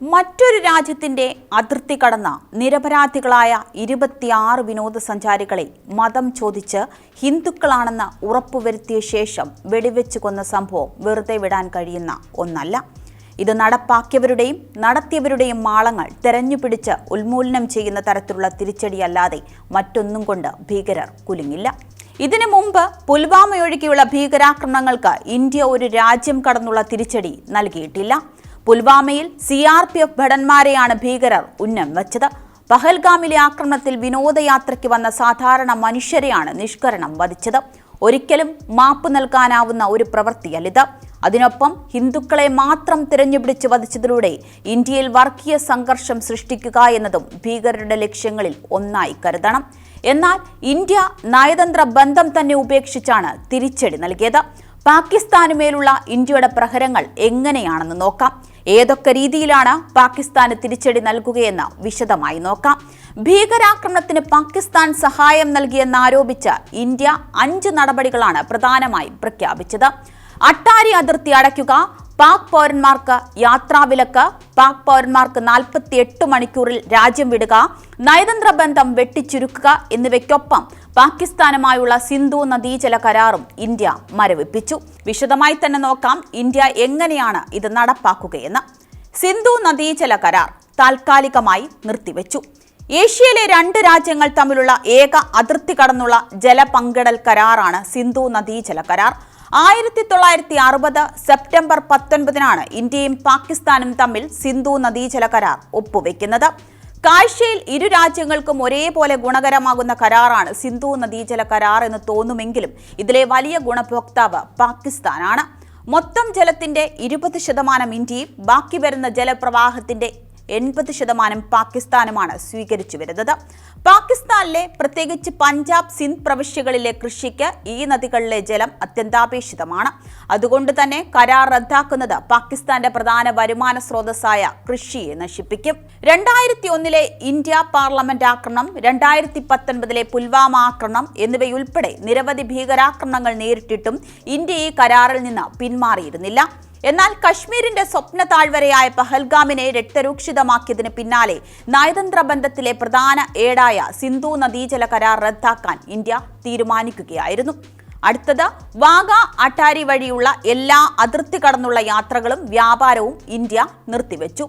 മറ്റൊരു രാജ്യത്തിന്റെ അതിർത്തി കടന്ന നിരപരാധികളായ ഇരുപത്തിയാറ് വിനോദസഞ്ചാരികളെ മതം ചോദിച്ച് ഹിന്ദുക്കളാണെന്ന് ഉറപ്പുവരുത്തിയ ശേഷം വെടിവെച്ച് കൊന്ന സംഭവം വെറുതെ വിടാൻ കഴിയുന്ന ഒന്നല്ല. ഇത് നടപ്പാക്കിയവരുടെയും നടത്തിയവരുടെയും മാളങ്ങൾ തെരഞ്ഞുപിടിച്ച് ഉന്മൂലനം ചെയ്യുന്ന തരത്തിലുള്ള തിരിച്ചടിയല്ലാതെ മറ്റൊന്നും കൊണ്ട് ഭീകരർ കുലുങ്ങില്ല. ഇതിനു മുമ്പ് പുൽവാമയൊഴികെയുള്ള ഭീകരാക്രമണങ്ങൾക്ക് ഇന്ത്യ ഒരു രാജ്യം കടന്നുള്ള തിരിച്ചടി നൽകിയിട്ടില്ല. പുൽവാമയിൽ സി ആർ പി എഫ് ഭടന്മാരെയാണ് ഭീകരർ ഉന്നം വച്ചത്. പഹൽഗാമിലെ ആക്രമണത്തിൽ വിനോദയാത്രയ്ക്ക് വന്ന സാധാരണ മനുഷ്യരെയാണ് നിഷ്കരണം വധിച്ചത്. ഒരിക്കലും മാപ്പ് നൽകാനാവുന്ന ഒരു പ്രവൃത്തിയല്ലിത് അതിനൊപ്പം ഹിന്ദുക്കളെ മാത്രം തിരഞ്ഞുപിടിച്ച് വധിച്ചതിലൂടെ ഇന്ത്യയിൽ വർഗീയ സംഘർഷം സൃഷ്ടിക്കുക എന്നതും ഭീകരരുടെ ലക്ഷ്യങ്ങളിൽ ഒന്നായി കരുതണം. എന്നാൽ ഇന്ത്യ നയതന്ത്ര ബന്ധം തന്നെ ഉപേക്ഷിച്ചാണ് തിരിച്ചടി നൽകിയത്. പാകിസ്ഥാനുമേലുള്ള ഇന്ത്യയുടെ പ്രഹരങ്ങൾ എങ്ങനെയാണെന്ന് നോക്കാം. ഏതൊക്കെ രീതിയിലാണ് പാകിസ്ഥാന് തിരിച്ചടി നൽകുകയെന്ന് വിശദമായി നോക്കാം. ഭീകരാക്രമണത്തിന് പാകിസ്ഥാൻ സഹായം നൽകിയെന്നാരോപിച്ച് ഇന്ത്യ അഞ്ച് നടപടികളാണ് പ്രധാനമായും പ്രഖ്യാപിച്ചത്. അട്ടാരി അതിർത്തി അടയ്ക്കുക പാക് പൗരന്മാർക്ക് യാത്രാവിലക്ക് പാക് പൗരന്മാർക്ക് നാൽപ്പത്തി എട്ട് മണിക്കൂറിൽ രാജ്യം വിടുക നയതന്ത്ര ബന്ധം വെട്ടിച്ചുരുക്കുക എന്നിവയ്ക്കൊപ്പം പാകിസ്ഥാനുമായുള്ള സിന്ധു നദീജല കരാറും ഇന്ത്യ മരവിപ്പിച്ചു. വിശദമായി തന്നെ നോക്കാം ഇന്ത്യ എങ്ങനെയാണ് ഇത് നടപ്പാക്കുകയെന്ന്. സിന്ധു നദീജല കരാർ താൽക്കാലികമായി നിർത്തിവെച്ചു. ഏഷ്യയിലെ രണ്ട് രാജ്യങ്ങൾ തമ്മിലുള്ള ഏക അതിർത്തി കടന്നുള്ള ജല പങ്കിടൽ കരാറാണ് സിന്ധു നദീജല കരാർ. ആയിരത്തി തൊള്ളായിരത്തി അറുപത് സെപ്റ്റംബർ പത്തൊൻപതിനാണ് ഇന്ത്യയും പാകിസ്ഥാനും തമ്മിൽ സിന്ധു നദീജല കരാർ ഒപ്പുവെക്കുന്നത്. കാഴ്ചയിൽ ഇരു രാജ്യങ്ങൾക്കും ഒരേപോലെ ഗുണകരമാകുന്ന കരാറാണ് സിന്ധു നദീജല കരാർ എന്ന് തോന്നുമെങ്കിലും ഇതിലെ വലിയ ഗുണഭോക്താവ് പാകിസ്ഥാനാണ്. മൊത്തം ജലത്തിന്റെ ഇരുപത് ശതമാനം ഇന്ത്യയും ബാക്കി വരുന്ന ജലപ്രവാഹത്തിന്റെ എൺപത് ശതമാനം പാകിസ്ഥാനുമാണ് സ്വീകരിച്ചു വരുന്നത്. പാകിസ്ഥാനിലെ പ്രത്യേകിച്ച് പഞ്ചാബ് സിന്ധ് പ്രവിശ്യകളിലെ കൃഷിക്ക് ഈ നദികളിലെ ജലം അത്യന്താപേക്ഷിതമാണ്. അതുകൊണ്ട് തന്നെ കരാർ റദ്ദാക്കുന്നത് പാകിസ്ഥാന്റെ പ്രധാന വരുമാന സ്രോതസ്സായ കൃഷിയെ നശിപ്പിക്കും. രണ്ടായിരത്തി ഒന്നിലെ ഇന്ത്യ പാർലമെന്റ് ആക്രമണം രണ്ടായിരത്തി പത്തൊൻപതിലെ പുൽവാമ ആക്രമണം എന്നിവയുൾപ്പെടെ നിരവധി ഭീകരാക്രമണങ്ങൾ നേരിട്ടിട്ടും ഇന്ത്യ ഈ കരാറിൽ നിന്ന് പിന്മാറിയിരുന്നില്ല. എന്നാൽ കശ്മീരിന്റെ സ്വപ്ന താഴ്വരയായ പഹൽഗാമിനെ രക്തരൂക്ഷിതമാക്കിയതിന് പിന്നാലെ നയതന്ത്ര ബന്ധത്തിലെ പ്രധാന ഏടായ സിന്ധു നദീജല കരാർ റദ്ദാക്കാൻ ഇന്ത്യ തീരുമാനിക്കുകയായിരുന്നു. അടുത്തത് വാഗ അട്ടാരി വഴിയുള്ള എല്ലാ അതിർത്തി കടന്നുള്ള യാത്രകളും വ്യാപാരവും ഇന്ത്യ നിർത്തിവെച്ചു.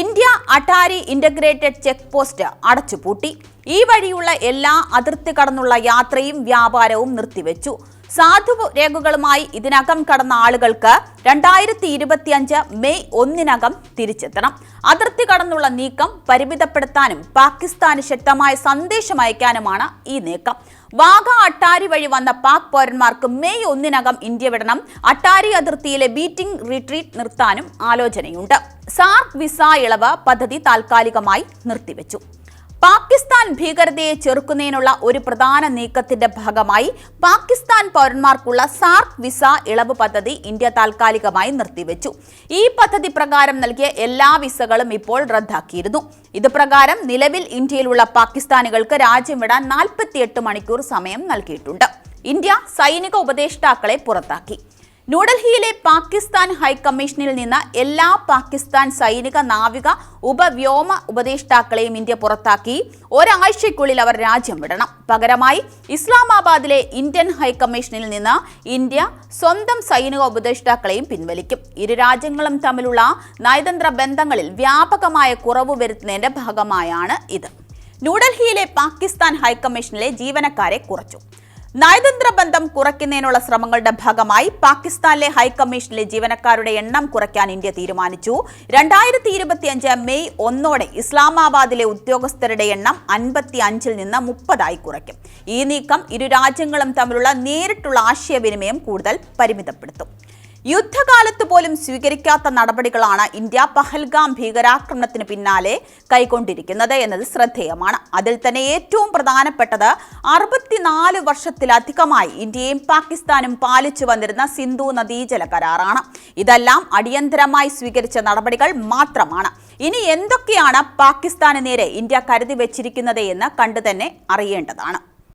India Attari integrated check post അടച്ചുപൂട്ടി. ഈ വഴിയുള്ള എല്ലാ അതിർത്തി കടന്നുള്ള യാത്രയും വ്യാപാരവും നിർത്തിവെച്ചു. സാധു രേഖകളുമായി ഇതിനകം കടന്ന ആളുകൾക്ക് രണ്ടായിരത്തി ഇരുപത്തിയഞ്ച് മെയ് ഒന്നിനകം തിരിച്ചെത്തണം. അതിർത്തി കടന്നുള്ള നീക്കം പരിമിതപ്പെടുത്താനും പാകിസ്ഥാന് ശക്തമായ സന്ദേശം അയക്കാനുമാണ് ഈ നീക്കം. വാഗ അട്ടാരി വഴി വന്ന പാക് പൗരന്മാർക്ക് മെയ് ഒന്നിനകം ഇന്ത്യ വിടണം. അട്ടാരി അതിർത്തിയിലെ ബീറ്റിംഗ് റിട്രീറ്റ് നിർത്താനും ആലോചനയുണ്ട്. സാർക്ക് വിസ ഇളവ് പദ്ധതി താൽക്കാലികമായി നിർത്തിവെച്ചു. പാകിസ്ഥാൻ ഭീകരതയെ ചെറുക്കുന്നതിനുള്ള ഒരു പ്രധാന നീക്കത്തിന്റെ ഭാഗമായി പാകിസ്ഥാൻ പൗരന്മാർക്കുള്ള സാർക്ക് വിസ ഇളവ് പദ്ധതി ഇന്ത്യ താൽക്കാലികമായി നിർത്തിവെച്ചു. ഈ പദ്ധതി പ്രകാരം നൽകിയ എല്ലാ വിസകളും ഇപ്പോൾ റദ്ദാക്കിയിരുന്നു. ഇത് പ്രകാരം നിലവിൽ ഇന്ത്യയിലുള്ള പാകിസ്ഥാനികൾക്ക് രാജ്യം വിടാൻ നാൽപ്പത്തിയെട്ട് മണിക്കൂർ സമയം നൽകിയിട്ടുണ്ട്. ഇന്ത്യ സൈനിക ഉപദേഷ്ടാക്കളെ പുറത്താക്കി. ന്യൂഡൽഹിയിലെ പാകിസ്ഥാൻ ഹൈക്കമ്മീഷനിൽ നിന്ന് എല്ലാ പാകിസ്ഥാൻ സൈനിക നാവിക ഉപവ്യോമ ഉപദേഷ്ടാക്കളെയും ഇന്ത്യ പുറത്താക്കി. ഒരാഴ്ചയ്ക്കുള്ളിൽ അവർ രാജ്യം വിടണം. പകരമായി ഇസ്ലാമാബാദിലെ ഇന്ത്യൻ ഹൈക്കമ്മീഷനിൽ നിന്ന് ഇന്ത്യ സ്വന്തം സൈനിക ഉപദേഷ്ടാക്കളെയും പിൻവലിക്കും. ഇരു രാജ്യങ്ങളും തമ്മിലുള്ള നയതന്ത്ര ബന്ധങ്ങളിൽ വ്യാപകമായ കുറവ് വരുത്തുന്നതിന്റെ ഭാഗമായാണ് ഇത്. ന്യൂഡൽഹിയിലെ പാകിസ്ഥാൻ ഹൈക്കമ്മീഷനിലെ ജീവനക്കാരെ കുറച്ചു. നയതന്ത്ര ബന്ധം കുറയ്ക്കുന്നതിനുള്ള ശ്രമങ്ങളുടെ ഭാഗമായി പാകിസ്ഥാനിലെ ഹൈക്കമ്മീഷനിലെ ജീവനക്കാരുടെ എണ്ണം കുറയ്ക്കാൻ ഇന്ത്യ തീരുമാനിച്ചു. രണ്ടായിരത്തി ഇരുപത്തിയഞ്ച് മെയ് ഒന്നോടെ ഇസ്ലാമാബാദിലെ ഉദ്യോഗസ്ഥരുടെ എണ്ണം അൻപത്തി അഞ്ചിൽ നിന്ന് മുപ്പതായി കുറയ്ക്കും. ഈ നീക്കം ഇരു രാജ്യങ്ങളും തമ്മിലുള്ള നേരിട്ടുള്ള ആശയവിനിമയം കൂടുതൽ പരിമിതപ്പെടുത്തും. യുദ്ധകാലത്ത് പോലും സ്വീകരിക്കാത്ത നടപടികളാണ് ഇന്ത്യ പഹൽഗാം ഭീകരാക്രമണത്തിന് പിന്നാലെ കൈക്കൊണ്ടിരിക്കുന്നത് എന്നത് ശ്രദ്ധേയമാണ്. അതിൽ തന്നെ ഏറ്റവും പ്രധാനപ്പെട്ടത് അറുപത്തിനാല് വർഷത്തിലധികമായി ഇന്ത്യയും പാകിസ്ഥാനും പാലിച്ചു വന്നിരുന്ന സിന്ധു നദീജല കരാറാണ്. ഇതെല്ലാം അടിയന്തരമായി സ്വീകരിച്ച നടപടികൾ മാത്രമാണ്. ഇനി എന്തൊക്കെയാണ് പാകിസ്ഥാന് നേരെ ഇന്ത്യ കരുതി വെച്ചിരിക്കുന്നത് എന്ന് കണ്ടു തന്നെ അറിയേണ്ടതാണ്.